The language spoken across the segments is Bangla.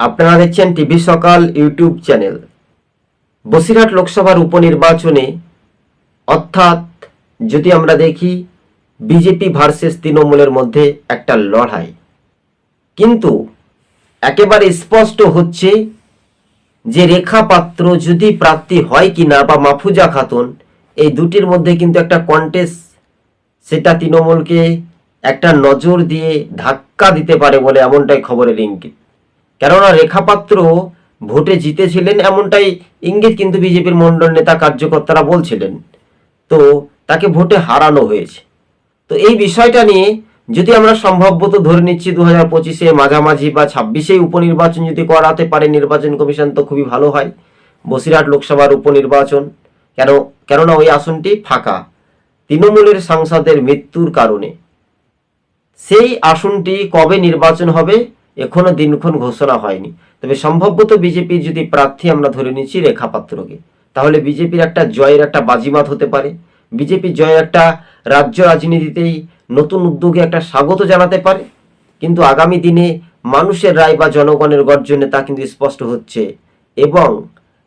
আপনারা দেখছেন টিভি সকাল ইউটিউব চ্যানেল। বসিরহাট লোকসভার উপনির্বাচনে অর্থাৎ যদি আমরা দেখি, বিজেপি ভার্সেস তৃণমূলের মধ্যে একটা লড়াই। কিন্তু একেবারে স্পষ্ট হচ্ছে যে রেখা পাত্র যদি প্রার্থী হয় কিনা বা মাফুজা খাতুন, এই দুটির মধ্যে কিন্তু একটা কন্টেস্ট সেটা তৃণমূলকে একটা নজর দিয়ে ধাক্কা দিতে পারে বলে এমনটাই খবরের ইঙ্গিত। কেননা রেখাপাত্র ভোটে জিতেছিলেন এমনটাই ইঙ্গিত কিন্তু বিজেপির মণ্ডল নেতা কার্যকর্তারা বলছিলেন। তো তাকে ভোটে হারানো হয়েছে। তো এই বিষয়টা নিয়ে যদি আমরা সম্ভবত ধরে নিচ্ছি দু হাজার পঁচিশে মাঝামাঝি বা ছাব্বিশে উপনির্বাচন যদি করাতে পারে নির্বাচন কমিশন, তো খুবই ভালো হয়। বসিরহাট লোকসভার উপনির্বাচন। কেন, কেননা ওই আসনটি ফাঁকা। তৃণমূলের সাংসদের মৃত্যুর কারণে। সেই আসনটি কবে নির্বাচন হবে এখনও দিনক্ষণ ঘোষণা হয়নি। তবে সম্ভবত বিজেপির যদি প্রার্থী আমরা ধরে নিচ্ছি রেখা পাত্রকে তাহলে বিজেপির একটা জয়ের একটা বাজিমাত হতে পারে। বিজেপির জয়ের একটা রাজ্য রাজনীতিতেই নতুন উদ্যোগে একটা স্বাগত জানাতে পারে। কিন্তু আগামী দিনে মানুষের রায় বা জনগণের গর্জনে তা কিন্তু স্পষ্ট হচ্ছে। এবং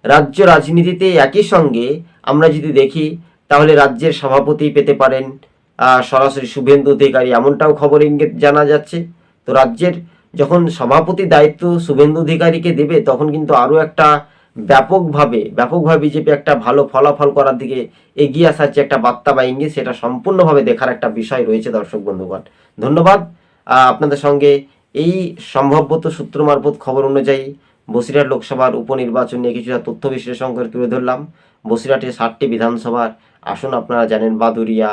রাজ্য রাজনীতিতে একই সঙ্গে আমরা যদি দেখি, তাহলে রাজ্যের সভাপতি পেতে পারেন সরাসরি শুভেন্দু অধিকারী, এমনটাও খবর ইঙ্গিত জানা যাচ্ছে। তো রাজ্যের যখন সভাপতি দায়িত্ব শুভেন্দু অধিকারীকে দেবে, তখন কিন্তু আরও একটা ব্যাপকভাবে ব্যাপকভাবে বিজেপি একটা ভালো ফলাফল করার দিকে এগিয়ে আসার যে একটা বার্তা বা ইঙ্গিত, সেটা সম্পূর্ণভাবে দেখার একটা বিষয় রয়েছে দর্শক বন্ধুগণ। ধন্যবাদ। আপনাদের সঙ্গে এই সম্ভবত সূত্র মারফত খবর অনুযায়ী বসিরহাট লোকসভার উপনির্বাচন নিয়ে কিছুটা তথ্য বিশ্লেষণ করে তুলে ধরলাম। বসিরহাটে ষাটটি বিধানসভার আসন আপনারা জানেন বাদুরিয়া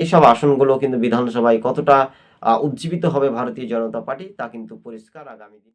এইসব আসনগুলো কিন্তু বিধানসভায় কতটা উজ্জীবিত হবে ভারতীয় জনতা পার্টি তা কিন্তু পরিষ্কার আগামী দিন।